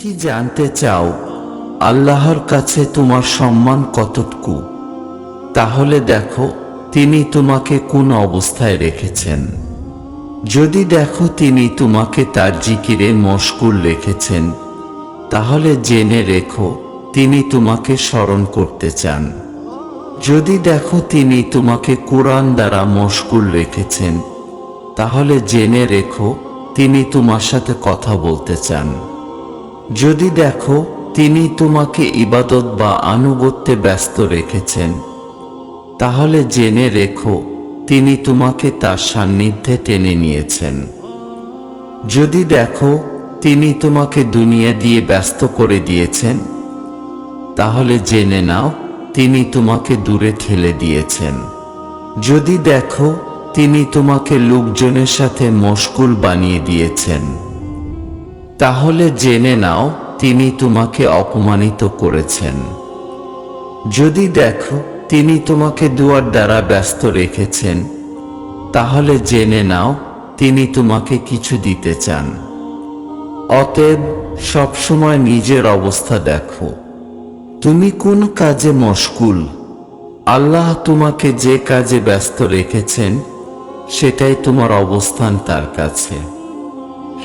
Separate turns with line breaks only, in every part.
কি জানতে চাও? আল্লাহর কাছে তোমার সম্মান কতটুকু? তাহলে দেখো, তিনি তোমাকে কোন অবস্থায় রেখেছেন। যদি দেখো তিনি তোমাকে তার জিকিরে মশকুল রেখেছেন, তাহলে জেনে রেখো, তিনি তোমাকে স্মরণ করতে চান। যদি দেখো তিনি তোমাকে কোরআন দ্বারা মশগুল রেখেছেন, তাহলে জেনে রেখো, তিনি তোমার সাথে কথা বলতে চান। যদি দেখো, তিনি তোমাকে ইবাদত বা আনুগত্যে ব্যস্ত রেখেছেন। তাহলে জেনে রেখো, তিনি তোমাকে তার সান্নিধ্যে টেনে নিয়েছেন। যদি দেখো, তিনি তোমাকে দুনিয়া দিয়ে ব্যস্ত করে দিয়েছেন, তাহলে জেনে নাও, তিনি তোমাকে দূরে ঠেলে দিয়েছেন। যদি দেখো, তিনি তোমাকে লোকজনের সাথে মশকুল বানিয়ে দিয়েছেন। তাহলে জেনে নাও, তিনি তোমাকে অপমানিত করেছেন। যদি দেখো, তিনি তোমাকে দুয়ার দ্বারা ব্যস্ত রেখেছেন, তাহলে জেনে নাও, তিনি তোমাকে কিছু দিতে চান। অতএব, সবসময় নিজের অবস্থা দেখো। তুমি কোন কাজে মশকুল আল্লাহ তোমাকে যে কাজে ব্যস্ত রেখেছেন, সেটাই তোমার অবস্থান তার কাছে।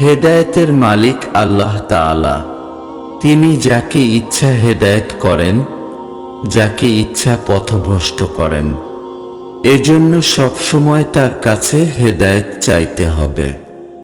হেদায়েতের মালিক আল্লাহ তালা তিনি যাকে ইচ্ছা হেদায়েত করেন, যাকে ইচ্ছা পথভ্রষ্ট করেন। এজন্য সবসময় তার কাছে হেদায়েত চাইতে হবে।